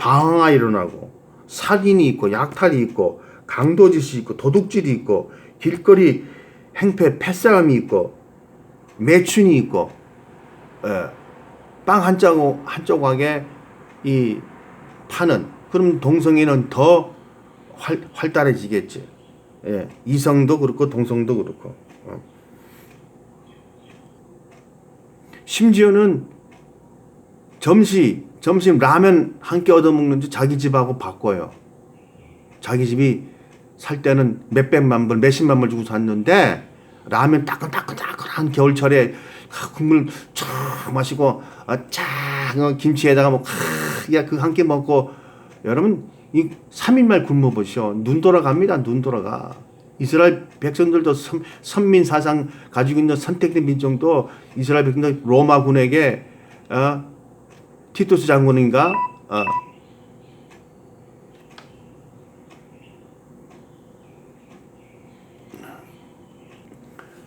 방화가 일어나고 살인이 있고 약탈이 있고 강도짓이 있고 도둑질이 있고 길거리 행패 패싸움이 있고 매춘이 있고 예, 빵한 조각 한 조각에 이 파는 그럼 동성애는 더 활, 활달해지겠지. 예, 이성도 그렇고 동성도 그렇고. 어. 심지어는 점심 점심 라면 한 끼 얻어 먹는지 자기 집하고 바꿔요. 자기 집이 살 때는 몇백만 불, 몇십만 불 주고 샀는데 라면 따끈따끈따끈한 겨울철에 아, 국물 쫙 마시고 아, 쫙 어, 김치에다가 뭐 야그 한 끼 먹고 여러분 이 3일말 굶어 보시오. 눈 돌아갑니다. 눈 돌아가. 이스라엘 백성들도 선, 선민 사상 가지고 있는 선택된 민족도 이스라엘 백성들 로마군에게 어, 티투스 장군인가 어,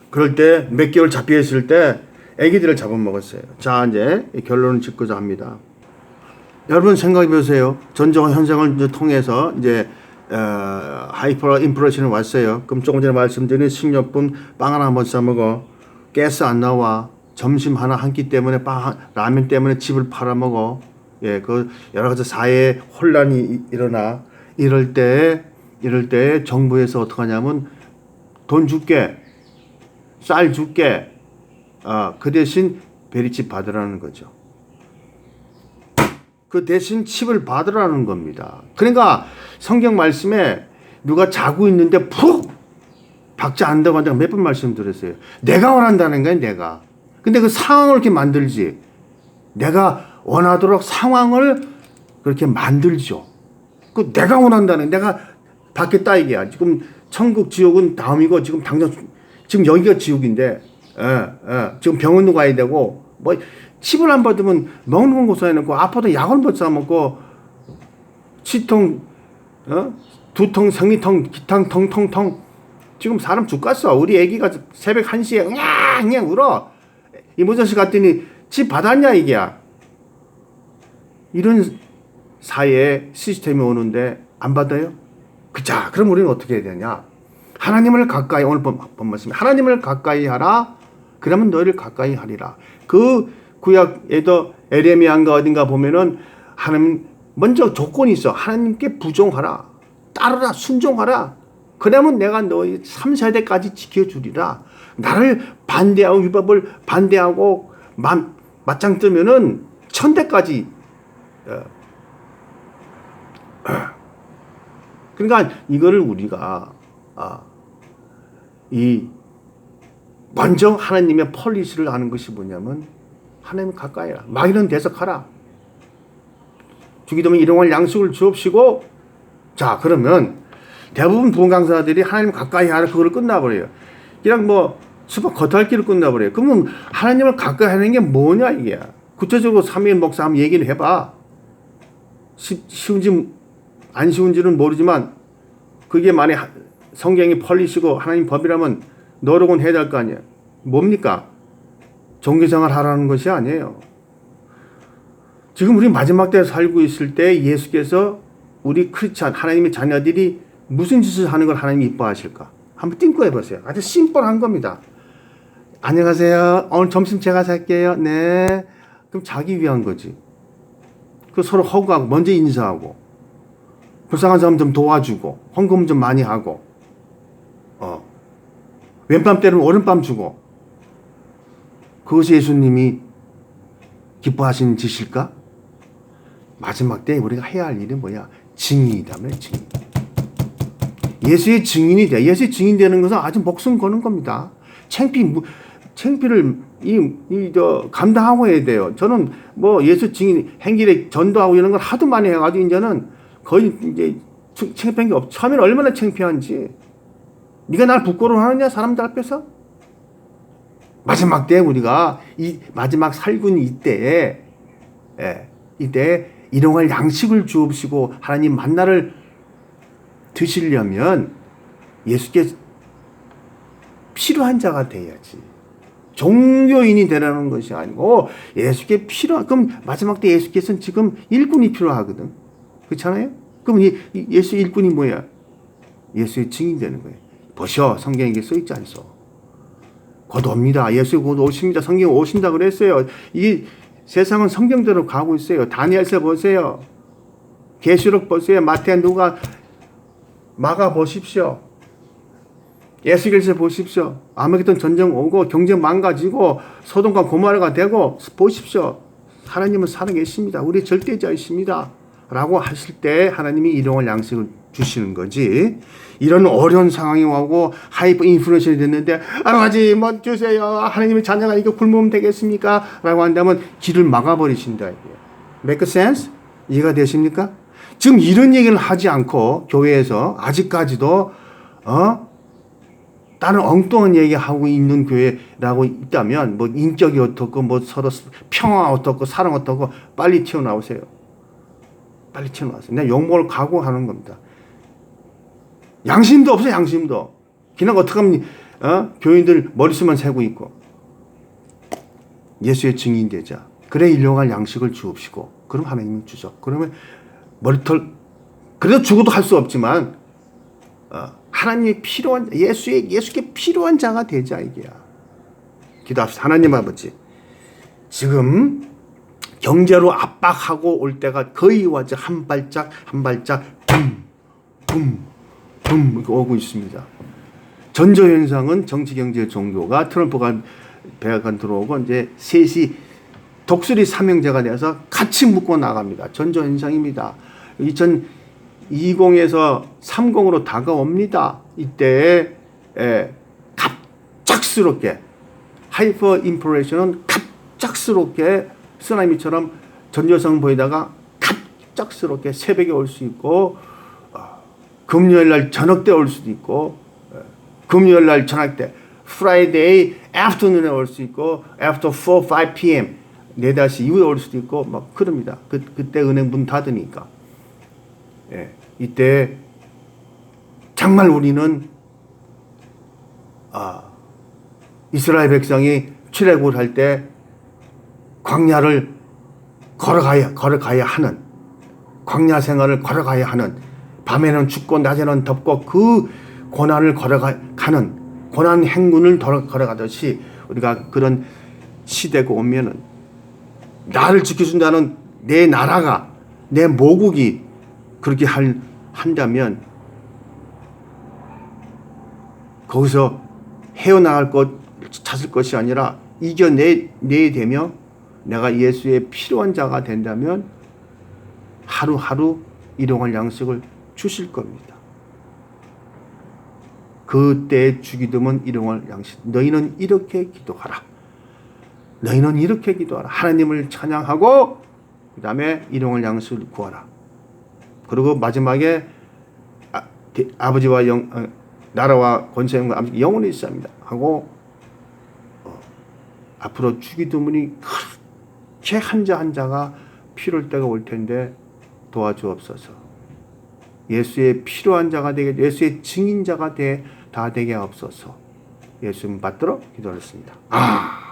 그럴 때 몇 개월 잡혀 있을 때 아기들을 잡아먹었어요. 자 이제 결론을 짓고자 합니다. 여러분 생각해 보세요. 전쟁 현상을 통해서 이제 어, 하이퍼 인플레이션이 왔어요. 그럼 조금 전에 말씀드린 식료품 빵 하나 못 사 먹어. 가스 안 나와. 점심 하나 한 끼 때문에 빵 한- 라면 때문에 집을 팔아 먹어. 예, 그 여러 가지 사회 혼란이 이- 일어나. 이럴 때 이럴 때 정부에서 어떻게 하냐면 돈 줄게. 쌀 줄게. 아, 그 대신 베리칩 받으라는 거죠. 그 대신 칩을 받으라는 겁니다. 그러니까 성경 말씀에 누가 자고 있는데 푹 박자 안 되고 한다고 몇 번 말씀드렸어요. 내가 원한다는 거야, 내가. 근데 그 상황을 이렇게 만들지. 내가 원하도록 상황을 그렇게 만들죠. 그 내가 원한다는 내가 받겠다 이게야. 지금 천국 지옥은 다음이고 지금 당장 지금 여기가 지옥인데 예, 예. 지금 병원도 가야 되고 뭐 칩을 안 받으면 먹는 건 고사해놓고 아파도 약을 못 사 먹고 치통 어? 두통 생리통 기탕 텅텅텅 지금 사람 죽겠어 우리 애기가 새벽 1시에 응냥 울어 이모저씨 갔더니 집 받았냐 이게야? 이런 사회에 시스템이 오는데 안 받아요? 그자 그럼 우리는 어떻게 해야 되냐? 하나님을 가까이 오늘 본, 본 말씀 하나님을 가까이 하라. 그러면 너희를 가까이 하리라. 그 구약에도 에레미야인가 어딘가 보면은 하나님 먼저 조건이 있어. 하나님께 부종하라. 따르라. 순종하라. 그러면 내가 너희 3, 4대까지 지켜주리라 나를 반대하고 위법을 반대하고 만, 맞짱 뜨면은 천대까지 어, 그러니까 이거를 우리가 아, 이 먼저 하나님의 폴리시를 하는 것이 뭐냐면 하나님 가까이라. 마귀는 대적하라. 주기도면 일용할 양식을 주옵시고 자 그러면 대부분 부흥 강사들이 하나님 가까이 하라. 그거를 끝나버려요 그냥 뭐 수박 겉핥기를 끝나버려요 그러면 하나님을 가까이 하는 게 뭐냐 이게 구체적으로 삼위일 목사 한번 얘기를 해봐 쉬, 쉬운지 안 쉬운지는 모르지만 그게 만약 하- 성경이 펄리시고 하나님 법이라면 너로곤 해야 될 거 아니야. 뭡니까? 종교생활 하라는 것이 아니에요. 지금 우리 마지막 때에 살고 있을 때 예수께서 우리 크리스찬 하나님의 자녀들이 무슨 짓을 하는 걸 하나님이 이뻐하실까? 한번 띵고 해보세요. 아주 심플한 겁니다. 안녕하세요. 오늘 점심 제가 살게요. 네. 그럼 자기 위한 거지. 그 서로 허구하고 먼저 인사하고 불쌍한 사람 좀 도와주고 헌금 좀 많이 하고 어 왼밤 때리면 오른밤 주고 그것이 예수님이 기뻐하시는 짓일까? 마지막 때 우리가 해야 할 일은 뭐야? 증인이다면 증인. 예수의 증인이 돼. 예수의 증인 되는 것은 아주 목숨 거는 겁니다. 창피 무- 창피를 이 이 저 감당하고 해야 돼요. 저는 뭐 예수 증인 행길에 전도하고 이런 걸 하도 많이 해가지고 이제는 거의 이제 창- 창피한 게 없. 처음에는 얼마나 창피한지. 네가 날 부끄러워 하느냐 사람들 앞에서? 마지막 때 우리가 이 마지막 살군 이때에 예, 이때 일용할 양식을 주옵시고 하나님 만나를 드시려면 예수께 필요한 자가 돼야지. 종교인이 되라는 것이 아니고 예수께 필요 그럼 마지막 때 예수께서는 지금 일꾼이 필요하거든. 그렇잖아요? 그럼 예수 일꾼이 뭐야? 예수의 증인 되는 거예요. 보셔 성경에 써 있지 않소. 곧 옵니다. 예수 곧 오십니다. 성경 오신다 그랬어요. 이 세상은 성경대로 가고 있어요. 다니엘서 보세요. 계시록 보세요. 마태 누가 막아 보십시오. 예수께서 보십시오. 아마겟돈 전쟁 오고 경제 망가지고 소돔과 고모라가 되고 보십시오. 하나님은 살아계십니다. 우리 절대자이십니다. 라고 하실 때 하나님이 일용할 양식을 주시는 거지. 이런 어려운 상황이 오고 하이퍼 인플레이션이 됐는데 아버지 뭐 주세요. 하나님의 자녀가 이거 굶으면 되겠습니까? 라고 한다면 길을 막아버리신다. Make sense? 이해가 되십니까? 지금 이런 얘기를 하지 않고 교회에서 아직까지도 어? 다른 엉뚱한 얘기하고 있는 교회라고 있다면 뭐 인격이 어떻고 뭐 서로 평화 어떻고 사랑 어떻고 빨리 튀어나오세요. 빨리 튀어나오세요. 내가 욕먹을 각오하는 겁니다. 양심도 없어 양심도. 그냥 어떡하면 어? 교인들 머리수만 세고 있고 예수의 증인 되자. 그래 일용할 양식을 주옵시고 그럼 하나님이 주죠. 그러면 머리털 그래도 죽어도 할 수 없지만 어, 하나님이 필요한 예수의 예수께 필요한 자가 되자 이게야. 기도합시다. 하나님 아버지. 지금 경제로 압박하고 올 때가 거의 와서 한 발짝 한 발짝 붐붐붐 이렇게 오고 있습니다. 전조 현상은 정치 경제 종교가 트럼프가 백악관 들어오고 이제 셋이 독수리 삼형제가 돼서 같이 묶고 나갑니다. 전조 현상입니다. 2020에서 30으로 다가옵니다. 이때 에, 갑작스럽게 하이퍼 인플레이션은 갑작스럽게 쓰나미처럼 전조성 보이다가 갑작스럽게 새벽에 올 수 있고 어, 금요일 날 저녁 때 올 수도 있고 에, 금요일 날 저녁 때 프라이데이 애프터눈에 올 수 있고 after 4, 5 p.m. 4, 5시 이후에 올 수도 있고 막 그럽니다. 그, 그때 은행 문 닫으니까. 예, 이때 정말 우리는 아, 이스라엘 백성이 출애굽을 할 때 광야를 걸어가야 걸어가야 하는 광야 생활을 걸어가야 하는 밤에는 춥고 낮에는 덥고 그 고난을 걸어가는 고난 행군을 걸어가듯이 우리가 그런 시대가 오면은 나를 지켜준다는 내 나라가 내 모국이 그렇게 할, 한다면 거기서 헤어나갈 것 찾을 것이 아니라 이겨내 내야 되며 내가 예수의 필요한 자가 된다면 하루하루 일용할 양식을 주실 겁니다. 그때 주기 드문 일용할 양식. 너희는 이렇게 기도하라. 너희는 이렇게 기도하라. 하나님을 찬양하고 그 다음에 일용할 양식을 구하라. 그리고 마지막에 아, 버지와 영, 어, 나라와 권세와 영원히 있습니다. 하고 어, 앞으로 주기 드문이 그렇게 한자 한자가 필요할 때가 올 텐데 도와주옵소서. 예수의 필요한 자가 되게 예수의 증인자가 돼 다 되게 없어서 예수님 받들어 기도했습니다. 아.